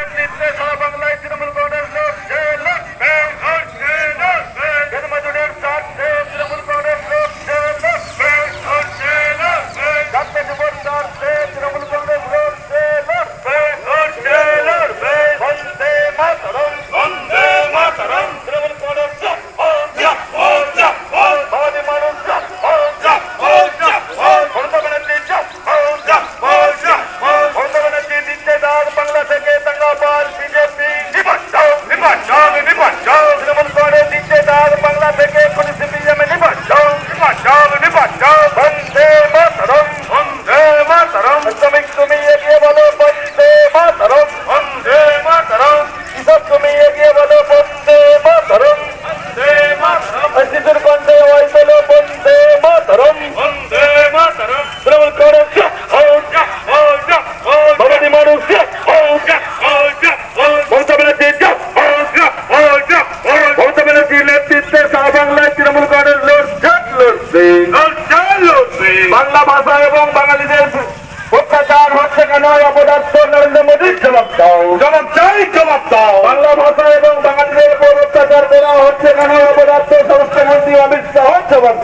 নেতৃত্বে শ্রমিক তুমি এগিয়ে বলো বন্দে মাতরম। বন্দে মাতরম। কৃষক তুমি এগিয়ে বলো বন্দে মাতরম। বন্দে মাতরম। শিশুর কণ্ঠে ওই বলো বন্দে মাতরম। বন্দে মাতরম। তৃণমূল কংগ্রেস ভবানী মানুষ মমতা ব্যানার্জি মমতা ব্যানার্জির নেতৃত্বে সারা বাংলায় তৃণমূল কংগ্রেস লড়ছে লড়ছে। লড়ছে বাংলা ভাষা এবং বাঙালিদের অত্যাচার হচ্ছে কেন অপদার্থ নরেন্দ্র মোদীর জবাব দাও। জবাব চাই জবাব দাও। বাংলা ভাষা এবং বাঙালিদের উপর অত্যাচার করা হচ্ছে কেন? অমিত শাহ জবাব